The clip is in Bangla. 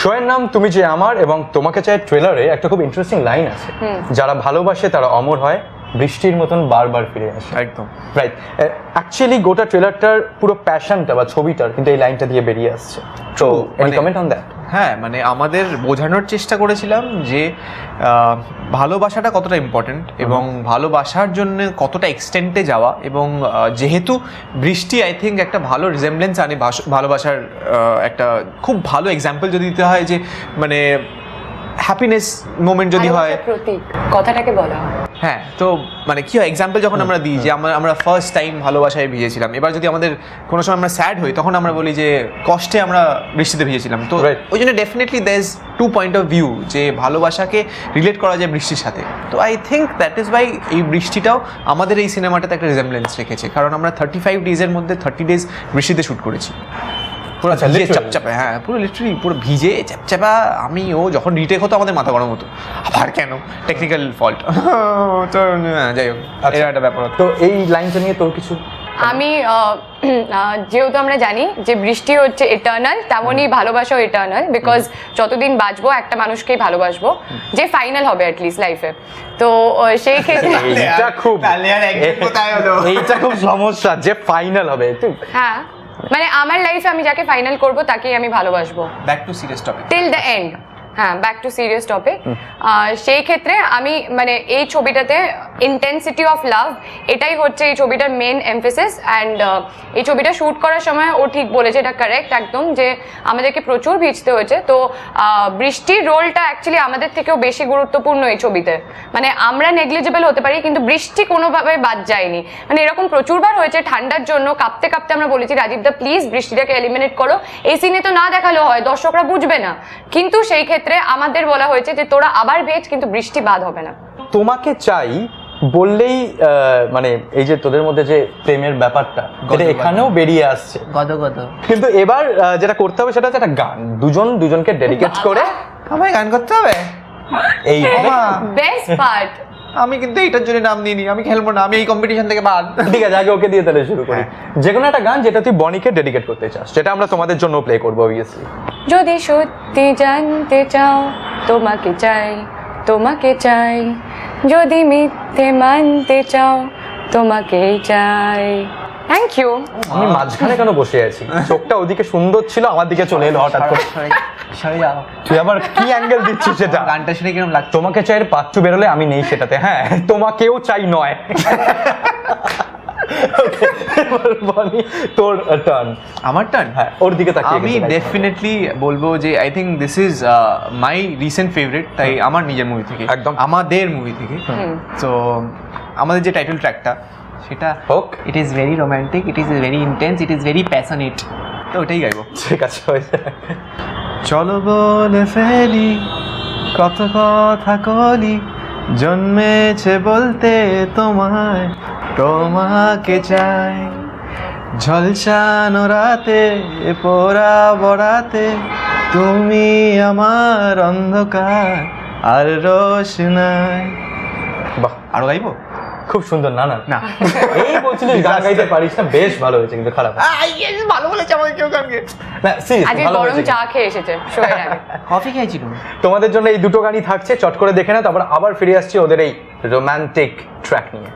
শোয়ের নাম তুমি যে আমার এবং তোমাকে চাই ট্রেলারে একটা খুব ইন্টারেস্টিং লাইন আছে। যারা ভালোবাসে তারা অমর হয় বৃষ্টির মতন বারবার ফিরে আসে। একদম। রাইট অ্যাকচুয়ালি গোটা ট্রেলারটার পুরো প্যাশনটা বা ছবিটার কিন্তু এই লাইনটা দিয়ে বেরিয়ে আসছে। তো এনি মানে- কমেন্ট অন দ্যাট হ্যাঁ মানে আমাদের বোঝানোর চেষ্টা করেছিলাম যে ভালোবাসাটা কতটা ইম্পর্ট্যান্ট এবং ভালোবাসার জন্য কতটা এক্সটেন্টে যাওয়া এবং যেহেতু বৃষ্টি আই থিঙ্ক একটা ভালো রিজেম্বলেন্স আনে ভালোবাসার একটা খুব ভালো এক্সাম্পল যদি দিতে হয় যে মানে হ্যাপিনেস মোমেন্ট যদি হয়। প্রতীক কথাটাকে বলা হয়। হ্যাঁ তো মানে কি হয় এক্সাম্পল যখন আমরা দিই যে আমরা আমরা ফার্স্ট টাইম ভালোবাসায় ভিজেছিলাম এবার যদি আমাদের কোনো সময় আমরা স্যাড হই তখন আমরা বলি যে কষ্টে আমরা বৃষ্টিতে ভিজেছিলাম। তো ওই জন্য definitely there is two point of view যে ভালোবাসাকে রিলেট করা যায় বৃষ্টির সাথে। তো I think that is by এই বৃষ্টিটাও আমাদের এই সিনেমাটাতে একটা রিজেম্বলেন্স রেখেছে। কারণ আমরা থার্টি ফাইভ ডেজের মধ্যে থার্টি ডেজ বৃষ্টিতে শ্যুট করেছি। পুরো আচ্ছা, ভিজে চাপচাপে হ্যাঁ পুরো লিটারালি পুরো ভিজে চ্যাপচ্যাপা আমি ও যখন রিটেক হতো আমাদের মাথা গরম হতো। আবার কেন? টেকনিক্যাল ফল্ট হ্যাঁ, যাই হোক আচ্ছা। একটা ব্যাপার তো এই লাইনটা নিয়ে তোর কিছু? আমি যেহেতু আমরা জানি যে বৃষ্টি হচ্ছে এটার্নাল তেমনই ভালোবাসাও এটার্নাল বিকজ যতদিন বাঁচবো একটা মানুষকেই ভালোবাসবো যে ফাইনাল হবে অ্যাটলিস্ট লাইফে তো সেই ক্ষেত্রে এইটা খুব? এইটা খুব সমস্যা যে ফাইনাল হবে। হ্যাঁ। মানে আমার লাইফে আমি যাকে ফাইনাল করব তাকেই আমি ভালোবাসবো। Back to serious topic till the end হ্যাঁ ব্যাক টু সিরিয়াস টপিক সেই ক্ষেত্রে আমি মানে এই ছবিটাতে ইন্টেন্সিটি অফ লাভ এটাই হচ্ছে এই ছবিটার মেন এমফেসিস অ্যান্ড এই ছবিটা শ্যুট করার সময় ও ঠিক বলেছে এটা কারেক্ট একদম যে আমাদেরকে প্রচুর ভিজতে হয়েছে। তো বৃষ্টির রোলটা অ্যাকচুয়ালি আমাদের থেকেও বেশি গুরুত্বপূর্ণ এই ছবিতে। মানে আমরা নেগলিজেবল হতে পারি কিন্তু বৃষ্টি কোনোভাবে বাদ যায়নি। মানে এরকম প্রচুরবার হয়েছে ঠান্ডার জন্য কাঁপতে কাঁপতে আমরা বলেছি রাজীব দা প্লিজ বৃষ্টিটাকে এলিমিনেট করো। এই সিনে তো না দেখালেও হয় দর্শকরা বুঝবে না। কিন্তু সেই ক্ষেত্রে আমাদের বলা হয়েছে যে তোরা আবার ভেজ কিন্তু বৃষ্টি বাদ হবে না। তোমাকে চাই বললেই মানে এই যে তোদের মধ্যে যে প্রেমের ব্যাপারটা এটা এখানেও বেরিয়ে আসছে। গদ গদ কিন্তু এবার যেটা করতে হবে সেটা হচ্ছে একটা গান। দুজন দুজনকে ডেডিকেট করে। আমায় গান করতে হবে? এই বেস্ট পার্ট আমি কিন্তু এইটার জন্য নাম নিইনি আমি খেলব না আমি এই কম্পিটিশন থেকে বাদ। ঠিক আছে আগে ওকে দিয়ে তাহলে শুরু করি। যে কোনো একটা গান যেটা তুই বনিকে ডেডিকেট করতে চাস সেটা আমরা তোমাদের জন্য প্লে করব অবভিয়াসলি যদি সত্যি জানতে চাও তোমাকে চাই তোমাকে চাই। যদি মিথ্যে মানতে চাও তোমাকেই চাই। থ্যাংক ইউ আমি মাঝখানে কেন বসে আছি? চোখটা ওদিকে সুন্দর ছিল আমার দিকে চলে এলো হঠাৎ করে। তুই আবার কি অ্যাঙ্গেল দিচ্ছিস সেটা? গানটা শুনে কীরকম লাগতো তোমাকে চাইয়ের পাত্র বেরোলে আমি নেই সেটাতে। হ্যাঁ তোমাকেও চাই নয়। বনি তোর টার্ন আমার টার্ন হ্যাঁ ওর দিকে তাকিয়ে আমি ডেফিনেটলি বলব যে I think this is my recent favourite তাই আমার নিজের মুভি থেকে একদম। আমাদের মুভি থেকে। তো আমাদের যে টাইটেল ট্র্যাকটা সেটা হোক। It is very romantic it is very intense it is very passionate তো ওটাই গাইবো। ঠিক আছে হয়ে যায়। চলো বলে ফেলি কত কথা কলি জন্মেছে বলতে তোমায়। তোমাকে চাই। ঝলসানো রাতে পোড়া বড়াতে তুমি আমার অন্ধকার আর রোশনাই বাহ আরও গাইবো? খুব সুন্দর না না। না। এই বলছিলিস গান গাইতে পারিস না বেশ ভালো হয়েছে কিন্তু খারাপ। না। ভালো বলেছে আমাকে কেউ গানকে। না seriously, আজকে গরম চা খেয়ে এসেছে শোয়ের আগে কফি খেয়েছিল। তোমাদের জন্য এই দুটো গানই থাকছে চট করে দেখে না তারপর আবার ফিরে আসছি ওদের এই রোমান্টিক ট্র্যাক নিয়ে।